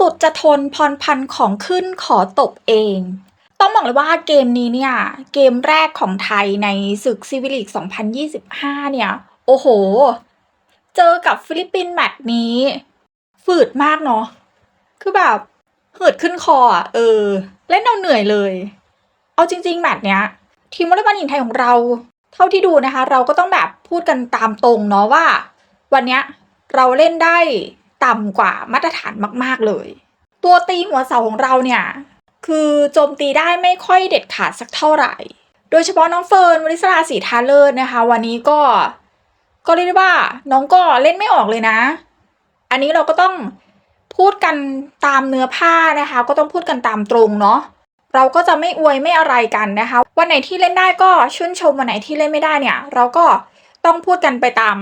สุดจะทนพรพันของขึ้นขอตบเอง ต้องบอกเลยว่าเกมนี้เนี่ย เกมแรกของไทยในศึกซีวิลิก 2025 เนี่ย โอ้โห เจอกับฟิลิปปินส์แมตช์นี้ ฝืดมากเนาะคือแบบหืดขึ้นคออะเออ เล่นเอาเหนื่อยเลย เอาจริง ๆ แมตช์เนี้ย ทีมวอลเลย์บอลหญิงไทยของเรา เท่าที่ดูนะคะ เราก็ต้องแบบพูดกันตามตรงเนาะว่า วันเนี้ยเราเล่นได้ ต่ำกว่ามาตรฐานมาก ๆ เลย ตัวตีหัวเสาของเราเนี่ยคือโจมตีได้ไม่ค่อยเด็ดขาดสักเท่าไหร่ โดยเฉพาะน้องเฟิร์นวริศราศีทาเลิศนะคะ วันนี้ก็ ก็เรียกได้ว่า น้องก็เล่นไม่ออกเลยนะ อันนี้เราก็ต้องพูดกันตามเนื้อผ้านะคะ ก็ต้องพูดกันตามตรงเนาะเราก็จะไม่อวยไม่อะไรกันนะคะ วันไหนที่เล่นได้ก็ชื่นชมวันไหนที่เล่นไม่ได้เนี่ย เราก็ต้องพูดกันไปตาม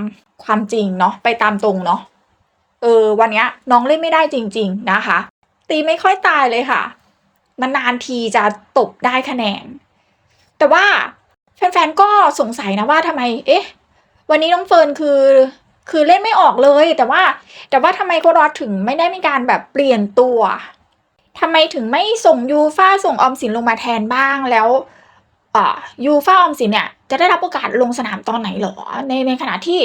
ความจริงเนาะไปตามตรงเนาะ เออวันนี้น้องเล่นไม่ได้จริง ๆนะคะ ตีไม่ค่อยตายเลยค่ะ มันนานทีจะตบได้คะแนน แต่ว่าแฟนๆก็สงสัยนะว่าทำไม เอ๊ะ วันนี้น้องเฟิร์นคือคือเล่นไม่ออกเลย แต่ว่า แต่ว่าทำไมโครอดถึงไม่ได้มีการแบบเปลี่ยนตัวทำไมถึงไม่ส่งยูฟ่าส่งออมสินลงมาแทนบ้างแล้วอ่ายูฟ่าออมสินเนี่ยจะได้รับโอกาสลงสนามตอนไหนหรอในในขณะที่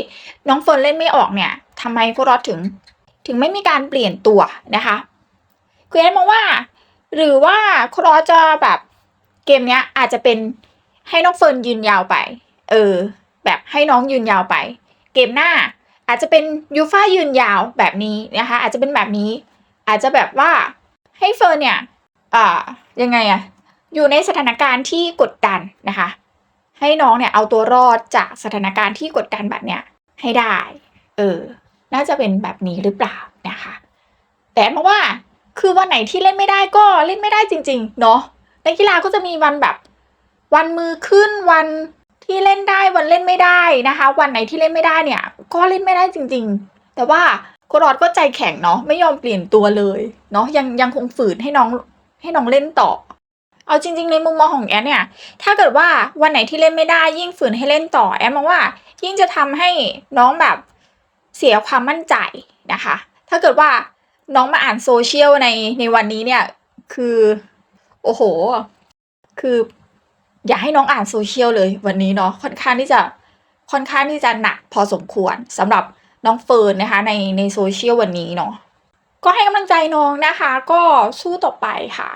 น้องเฟิร์นเล่นไม่ออกเนี่ย ทำไมโครอดถึง ถึงไม่มีการเปลี่ยนตัวนะคะคือแอนมองว่า หรือว่าโครอสจะแบบเกมเนี้ยอาจจะเป็นให้น้องเฟิร์นยืนยาวไป เออ แบบให้น้องยืนยาวไป เกมหน้าอาจจะเป็นยูฟ่ายืนยาวแบบนี้นะคะ อาจจะเป็นแบบนี้ อาจจะแบบว่าให้เฟิร์นเนี่ยอ่ายังไงอะอยู่ในสถานการณ์ที่กดดันนะคะ ให้น้องเนี่ยเอาตัวรอดจากสถานการณ์ที่กดดันแบบเนี้ยให้ได้ เออ น่าจะเป็นแบบนี้หรือเปล่านะคะ แต่เพราะว่าคือวันไหนที่เล่นไม่ได้ก็เล่นไม่ได้จริง ๆ เนาะในกีฬาก็จะมีวันแบบวันมือขึ้นวันที่เล่นได้วันเล่นไม่ได้นะคะ วันไหนที่เล่นไม่ได้เนี่ย ก็เล่นไม่ได้จริง ๆ แต่ว่าโครอดก็ใจแข็งเนาะไม่ยอมเปลี่ยนตัวเลยเนาะยังยังคงฝืนให้น้องให้น้องเล่นต่อ เอาจริง ๆ ในมุมมองของแอนเนี่ย ถ้าเกิดว่าวันไหนที่เล่นไม่ได้ยิ่งฝืนให้เล่นต่อแอนมองว่ายิ่งจะทำให้น้องแบบ เสียความมั่นใจนะคะ ถ้าเกิดว่าน้องมาอ่านโซเชียลในในวันนี้เนี่ย คือ โอ้โห คือ อย่าให้น้องอ่านโซเชียลเลยวันนี้เนาะค่อนข้างที่จะค่อนข้างที่จะหนักพอสมควรสำหรับน้องเฟิร์นนะคะ ในในโซเชียลวันนี้เนาะก็ให้กำลังใจน้องนะคะ ก็สู้ต่อไปค่ะ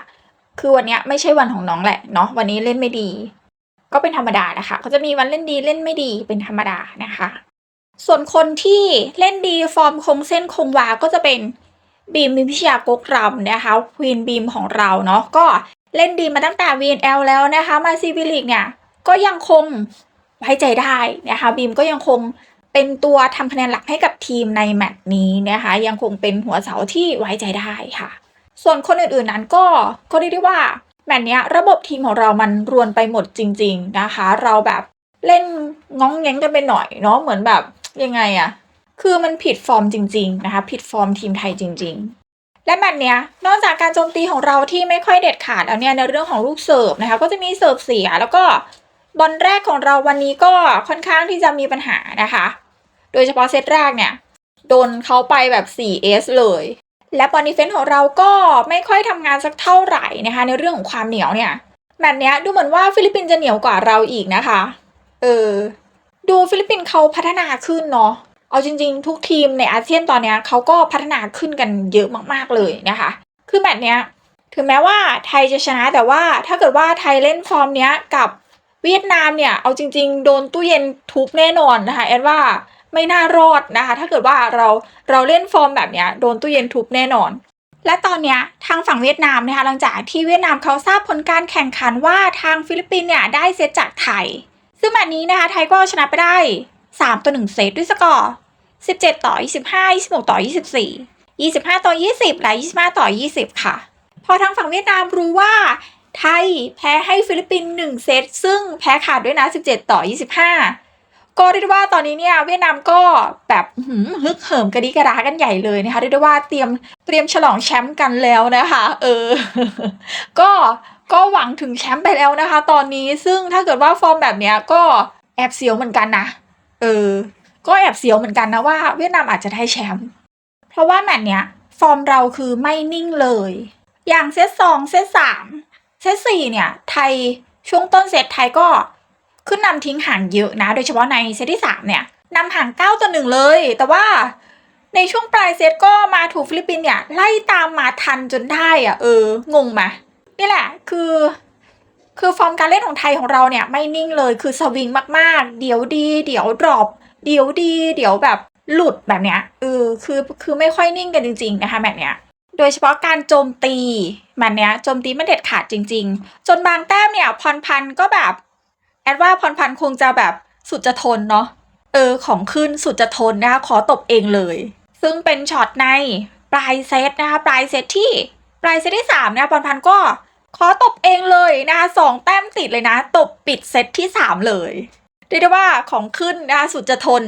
คือวันนี้ไม่ใช่วันของน้องแหละเนาะวันนี้เล่นไม่ดี ก็เป็นธรรมดานะคะเขาจะมีวันเล่นดีเล่นไม่ดีเป็นธรรมดานะคะ ส่วนคนที่เล่นดีฟอร์มคงเส้นคงวาก็จะเป็นบีมมิพิชยากกรำนะคะควีนบีมของเราเนาะก็เล่นดีมาตั้งแต่ VNL แล้วนะคะ มาซีวิลิกเนี่ย ก็ยังคงไว้ใจได้นะคะบีมก็ยังคงเป็นตัวทำคะแนนหลักให้กับทีมในแมตช์นี้นะคะ ยังคงเป็นหัวเสาที่ไว้ใจได้ค่ะ ส่วนคนอื่นๆนั้นก็ก็เรียกได้ว่าแมตช์นี้ระบบทีมของเรามันรวนไปหมดจริง ๆนะคะ เราแบบเล่นง้องแง้งกันไปหน่อยเนาะเหมือนแบบ ยังไงอะคือมันผิดฟอร์มจริง ๆ นะคะ ผิดฟอร์มทีมไทยจริง ๆ และแมตช์เนี้ยนอกจากการโจมตีของเราที่ไม่ค่อยเด็ดขาดแล้วเนี่ยในเรื่องของลูกเสิร์ฟนะคะ ก็จะมีเสิร์ฟเสียแล้วก็บอลแรกของเราวันนี้ก็ค่อนข้างที่จะมีปัญหานะคะ โดยเฉพาะเซตแรกเนี่ยโดนเขาไปแบบ 4S เลย และบอลดีเฟนส์ของเราก็ไม่ค่อยทำงานสักเท่าไหร่นะคะ ในเรื่องของความเหนียวเนี่ยแมตช์เนี้ยดูเหมือนว่าฟิลิปปินส์จะเหนียวกว่าเราอีกนะคะ เออ ดูฟิลิปปินส์เขาพัฒนาขึ้นเนาะเอาจริง ๆ ทุกทีมในอาเซียนตอนนี้เขาก็พัฒนาขึ้นกันเยอะมากๆเลยนะคะ คือแมตช์เนี้ยถึงแม้ว่าไทยจะชนะแต่ว่าถ้าเกิดว่าไทยเล่นฟอร์มเนี้ยกับเวียดนามเนี่ยเอาจริง ๆ โดนตู้เย็นทุบแน่นอนนะคะแอดว่าไม่น่ารอดนะคะ ถ้าเกิดว่าเราเราเล่นฟอร์มแบบเนี้ยโดนตู้เย็นทุบแน่นอน และตอนเนี้ยทางฝั่งเวียดนามนะคะหลังจากที่เวียดนามเขาทราบผลการแข่งขันว่าทางฟิลิปปินส์เนี่ยได้เซตจากไทย ซึ่งแมตช์นี้นะคะไทยก็ชนะไปได้ 3 ต่อ 1 เซตด้วยสกอร์ 17 ต่อ 25 26 ต่อ 24 25 ต่อ 20 และ 25 ต่อ 20 ค่ะ พอทางฝั่งเวียดนามรู้ว่า ไทยแพ้ให้ฟิลิปปินส์1เซตซึ่งแพ้ขาดด้วยนะ 17 ต่อ 25 ก็เรียกได้ว่าตอนนี้เนี่ยเวียดนามก็แบบหืมฮึกเหิมกระดิกระดากันใหญ่เลยนะคะเรียกได้ว่าเตรียมเตรียมฉลองแชมป์กันแล้วนะคะ เออ ก็ก็หวังถึงแชมป์ไปแล้วนะคะ ตอนนี้ซึ่งถ้าเกิดว่าฟอร์มแบบเนี้ยก็แอบเสียวเหมือนกันนะเออ ก็แอบเสียวเหมือนกันนะว่าเวียดนามอาจจะได้แชมป์เพราะว่าแมตช์เนี้ยฟอร์มเราคือไม่นิ่งเลย อย่างเซตสองเซตสามเซตสี่เนี่ย ไทยช่วงต้นเซตไทยก็ ขึ้นนำทิ้งห่างเยอะนะ โดยเฉพาะในเซตที่สามเนี่ยนำห่างเก้าต่อหนึ่งเลย แต่ว่าในช่วงปลายเซตก็มาถูกฟิลิปปินส์เนี่ย ไล่ตามมาทันจนได้อะเออ งงไหมนี่แหละ คือ คือฟอร์มการเล่นของไทยของเราเนี่ย ไม่นิ่งเลยคือสวิงมากๆ เดี๋ยวดี เดี๋ยวดรอปเดี๋ยวดี เดี๋ยวแบบหลุดแบบเนี้ยเออคือคือไม่ค่อยนิ่งกันจริง ๆ นะคะแบบเนี้ยโดยเฉพาะการโจมตีมันเนี้ยโจมตีไม่เด็ดขาดจริง ๆ จนบางแต้มเนี่ยพรพันธ์ก็แบบ ดว่าพรพันธ์คงจะแบบสุดจะทนเนาะเออของขึ้นสุดจะทนนะคะขอตบเองเลย ซึ่งเป็นช็อตในปลายเซตนะคะปลายเซตที่ปลายเซตที่สามเนี่ยพรพันธ์ก็ขอตบเองเลยนะคะสองแต้มติดเลยนะ ตบปิดเซตที่สามเลยเรียกได้ว่าของขึ้นนะคะสุดจะทน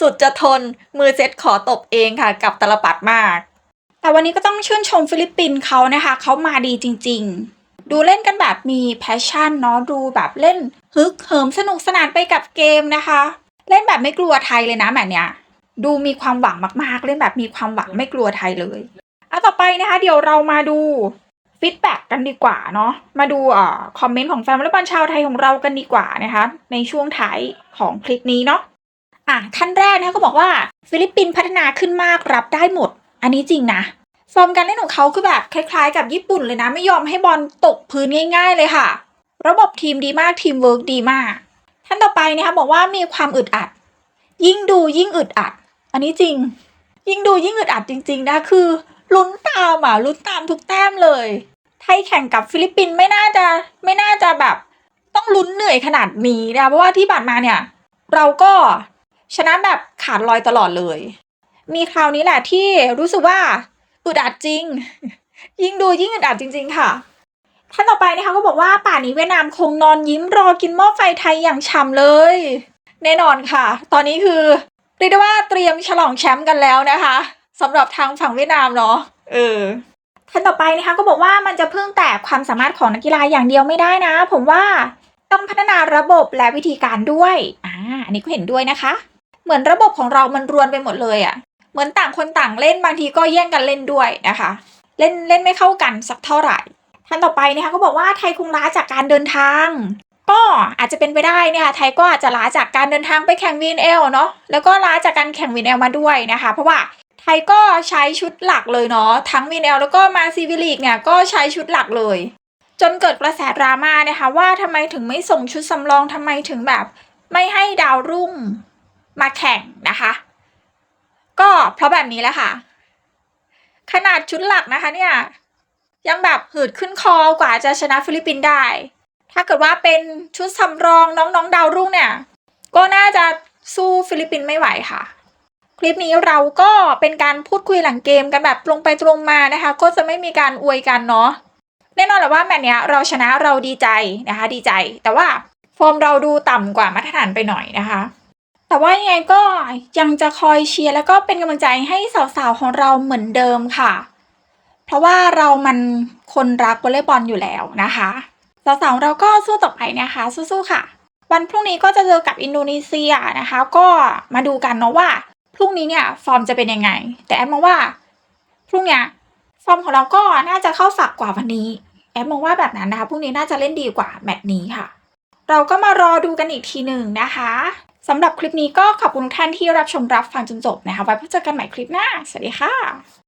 สุดจะทนมือเซตขอตบเองค่ะ กับตลปัดมาก แต่วันนี้ก็ต้องชื่นชมฟิลิปปินส์เขานะคะเขามาดีจริง ๆ ดูเล่นกันแบบมีแพชชั่นเนาะดูแบบเล่นฮึกเหิมสนุกสนานไปกับเกมนะคะ เล่นแบบไม่กลัวไทยเลยนะแบบเนี้ยดูมีความหวังมากๆ เล่นแบบมีความหวังไม่กลัวไทยเลยอะต่อไปนะคะ เดี๋ยวเรามาดูฟีดแบ็กกันดีกว่าเนาะมาดูอ่าคอมเมนต์ของแฟนวอลเลย์บอลชาวไทยของเรากันดีกว่านะคะ ในช่วงท้ายของคลิปนี้เนาะอะท่านแรกนะคะก็บอกว่าฟิลิปปินส์พัฒนาขึ้นมากรับได้หมด อันนี้จริงนะ ฟอร์มการเล่นของเขาคือแบบคล้ายๆ กับญี่ปุ่นเลยนะ ไม่ยอมให้บอลตกพื้นง่าย ๆ เลยค่ะ ระบบทีมดีมากทีมเวิร์กดีมาก ท่านต่อไปนะคะบอกว่ามีความอึดอัด ยิ่งดูยิ่งอึดอัด อันนี้จริง ยิ่งดูยิ่งอึดอัดจริง ๆนะคือลุ้นตามอะลุ้นตามทุกแต้มเลย ไทยแข่งกับฟิลิปปินส์ไม่น่าจะไม่น่าจะแบบ ต้องลุ้นเหนื่อยขนาดนี้นะเพราะว่าที่ผ่านมาเนี่ย เราก็ชนะแบบขาดลอยตลอดเลย มีคราวนี้แหละที่รู้สึกว่า อึดอัดจริง ยิ่งดูยิ่งอึดอัดจริง ๆ ค่ะท่านต่อไปนะคะก็บอกว่าป่านนี้เวียดนามคงนอนยิ้มรอกินหม้อไฟไทยอย่างฉ่ำเลย แน่นอนค่ะ ตอนนี้คือเรียกได้ว่าเตรียมฉลองแชมป์กันแล้วนะคะสำหรับทางฝั่งเวียดนามเนาะเออท่านต่อไปนะคะก็บอกว่ามันจะพึ่งแต่ความสามารถของนักกีฬาอย่างเดียวไม่ได้นะ ผมว่าต้องพัฒนาระบบและวิธีการด้วยอ่าอันนี้ก็เห็นด้วยนะคะ เหมือนระบบของเรามันรวนไปหมดเลยอะ่ะ เหมือนต่างคนต่างเล่นบางทีก็แย่งกันเล่นด้วยนะคะ เล่นเล่นไม่เข้ากันสักเท่าไหร่ท่านต่อไปนะคะก็บอกว่าไทยคงล้าจากการเดินทาง ก็อาจจะเป็นไปได้เนี่ยไทยก็อาจจะล้าจากการเดินทางไปแข่งวีนเอลเนาะแล้วก็ล้าจากการแข่งวีนเอลมาด้วยนะคะ เพราะว่าไทยก็ใช้ชุดหลักเลยเนาะทั้งวีนเอลแล้วก็มาซีวิลีกเนี่ยก็ใช้ชุดหลักเลย จนเกิดกระแสดราม่านะคะว่าทำไมถึงไม่ส่งชุดสำรองทำไมถึงแบบ ไม่ให้ดาวรุ่งมาแข่งนะคะ ก็เพราะแบบนี้แหละค่ะ ขนาดชุดหลักนะคะเนี่ย ยังแบบหืดขึ้นคอกว่าจะชนะฟิลิปปินส์ได้ ถ้าเกิดว่าเป็นชุดสำรองน้องๆดาวรุ่งเนี่ย ก็น่าจะสู้ฟิลิปปินส์ไม่ไหวค่ะ คลิปนี้เราก็เป็นการพูดคุยหลังเกมกันแบบตรงไปตรงมานะคะ ก็จะไม่มีการอวยกันเนาะแน่นอนแหละว่าแมตช์เนี้ยเราชนะเราดีใจนะคะ ดีใจ แต่ว่าฟอร์มเราดูต่ำกว่ามาตรฐานไปหน่อยนะคะ แต่ว่ายังไงก็ยังจะคอยเชียร์แล้วก็เป็นกำลังใจให้สาวๆของเราเหมือนเดิมค่ะ เพราะว่าเรามันคนรักวอลเลย์บอลอยู่แล้วนะคะสาวๆเราก็สู้ต่อไปนะคะ สู้ๆค่ะ วันพรุ่งนี้ก็จะเจอกับอินโดนีเซียนะคะ ก็มาดูกันเนาะว่าพรุ่งนี้เนี่ยฟอร์มจะเป็นยังไง แต่แอมมองว่าพรุ่งเนี้ยฟอร์มของเราก็น่าจะเข้าฝักกว่าวันนี้ แอมมองว่าแบบนั้นนะคะพรุ่งนี้น่าจะเล่นดีกว่าแมตช์นี้ค่ะ เราก็มารอดูกันอีกทีหนึ่งนะคะ สำหรับคลิปนี้ก็ขอบคุณทุกท่านที่รับชมรับฟังจนจบนะคะ ไว้พบเจอกันใหม่คลิปหน้า สวัสดีค่ะ